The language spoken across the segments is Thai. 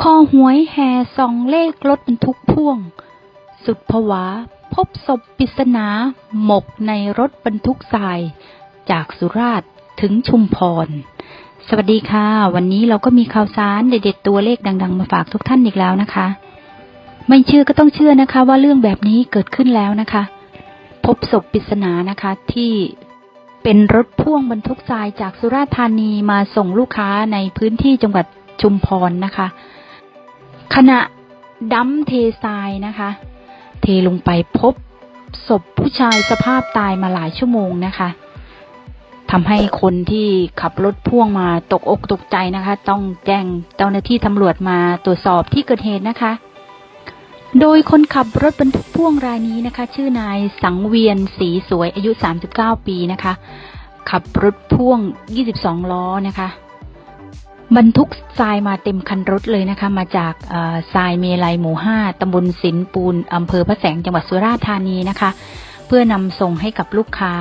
คอหวยแห่สองเลขรถบรรทุกพ่วง สุดผวา พบศพปริศนา หมกในรถบรรทุกทราย จากสุราษฎร์ถึงชุมพร สวัสดีค่ะ วันนี้เราก็มีข่าวสารเด็ดๆตัวเลขดัง ๆ มาฝากทุกท่านอีกแล้วนะคะ ไม่เชื่อก็ต้องเชื่อนะคะ ว่าเรื่องแบบนี้เกิดขึ้นแล้วนะคะ พบศพปริศนานะคะที่เป็นรถพ่วงบรรทุกทรายจากสุราษฎร์ธานีมาส่งลูกค้าในพื้นที่จังหวัดชุมพรนะคะ ขณะดั้มเททรายนะคะ เทลงไปพบศพผู้ชายสภาพตายมาหลายชั่วโมงนะคะทำให้คนที่ขับรถพ่วงมาตกอกตกใจนะคะ ต้องแจ้งเจ้าหน้าที่ตำรวจมาตรวจสอบที่เกิดเหตุนะคะ โดยคนขับรถบรรทุกพ่วงรายนี้นะคะ ชื่อนายสังเวียนสีสวยอายุ 39 ปีนะคะ ขับรถพ่วง 22 ล้อนะคะ บรรทุกทรายมาเต็มคันรถเลยนะคะ มาจากทรายเมลัยหมู่5ตำบลสินปูนอำเภอพระแสงจังหวัดสุราษฎร์ธานีนะคะ เพื่อนำส่งให้กับลูกค้า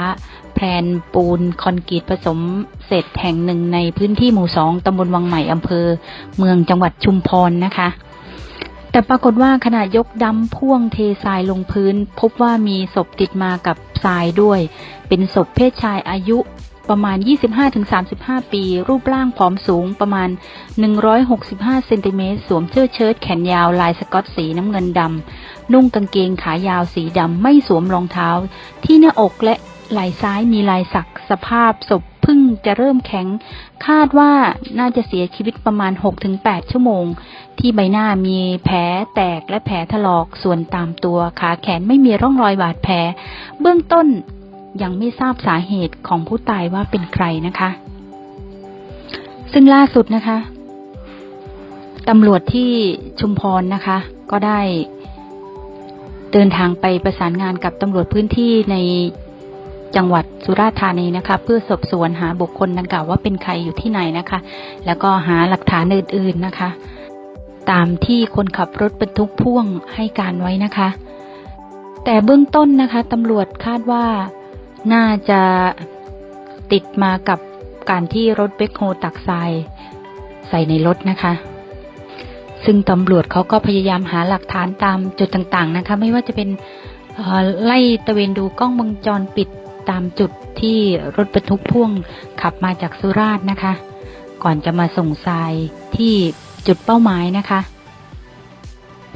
แพลนปูนคอนกรีตผสมเศษแห่งหนึ่งในพื้นที่หมู่สองตำบลวังใหม่อำเภอ เมืองจังหวัดชุมพรนะคะ แต่ปรากฏว่าขณะยกดัมพ่วงเททรายลงพื้น พบว่ามีศพติดมากับทรายด้วย เป็นศพเพศชายอายุ ประมาณ 25-35 ปี รูปร่างผอมสูงประมาณ 165 เซนติเมตร สวมเสื้อเชิ้ตแขนยาวลายสกอตสีน้ำเงินดำ นุ่งกางเกงขายาวสีดำ ไม่สวมรองเท้า ที่หน้าอกและไหล่ซ้ายมีลายสัก สภาพศพพึ่งจะเริ่มแข็ง คาดว่าน่าจะเสียชีวิตประมาณ 6-8 ชั่วโมง ที่ใบหน้ามีแผลแตกและแผลถลอก ส่วนตามตัวขาแขนไม่มีร่องรอยบาดแผล เบื้องต้น ยังไม่ทราบสาเหตุของผู้ตายว่าเป็นใครนะคะ ซึ่งล่าสุดนะคะตำรวจที่ชุมพรนะคะ ก็ได้เดินทางไปประสานงานกับตำรวจพื้นที่ในจังหวัดสุราษฎร์ธานีนะคะ เพื่อสอบสวนหาบุคคลดังกล่าวว่าเป็นใครอยู่ที่ไหนนะคะ แล้วก็หาหลักฐานอื่นๆนะคะ ตามที่คนขับรถบรรทุกพ่วงให้การไว้นะคะ แต่เบื้องต้นนะคะตำรวจคาดว่า น่าจะติดมากับการที่รถเบคโฮตักทรายใส่ในรถนะคะ ซึ่งตำรวจเขาก็พยายามหาหลักฐานตามจุดต่างๆนะคะ ไม่ว่าจะเป็นไล่ตะเวนดูกล้องวงจรปิดตามจุดที่รถบรรทุกพ่วงขับมาจากสุราษฎร์นะคะ ก่อนจะมาส่งทรายที่จุดเป้าหมายนะคะ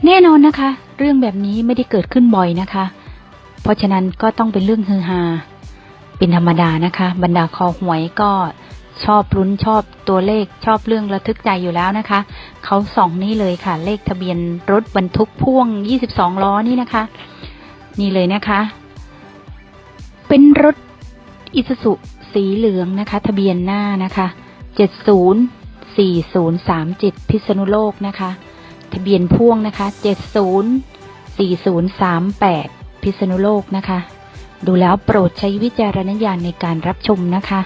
แน่นอนนะคะ เรื่องแบบนี้ไม่ได้เกิดขึ้นบ่อยนะคะ เพราะฉะนั้นก็ต้องเป็นเรื่องฮือฮา เป็นธรรมดานะคะ บรรดาคอหวยก็ชอบลุ้นชอบตัวเลขชอบเรื่องระทึกใจอยู่แล้วนะคะ เขาส่องนี่เลยค่ะ เลขทะเบียนรถบรรทุกพ่วง 22 ล้อนี่นะคะ นี่เลยนะคะ เป็นรถอิซูซุสีเหลืองนะคะ ทะเบียนหน้านะคะ 704037 พิษณุโลกนะคะ ทะเบียนพ่วงนะคะ 704038 พิษณุโลกนะคะ ดูแล้วโปรดใช้วิจารณญาณในการรับชมนะคะ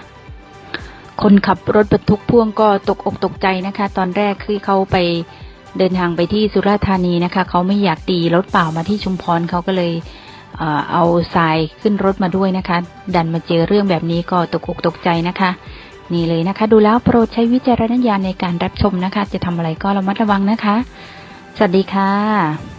คนขับรถบรรทุกพ่วงก็ตกอกตกใจนะคะ ตอนแรกคือเขาไปเดินทางไปที่สุราษฎร์ธานีนะคะ เขาไม่อยากตีรถเปล่ามาที่ชุมพรเขาก็เลยเอ่อเอาทรายขึ้นรถมาด้วยนะคะ ดันมาเจอเรื่องแบบนี้ก็ตกอกตกใจนะคะ นี่เลยนะคะ ดูแล้วโปรดใช้วิจารณญาณในการรับชมนะคะ จะทำอะไรก็ระมัดระวังนะคะ สวัสดีค่ะ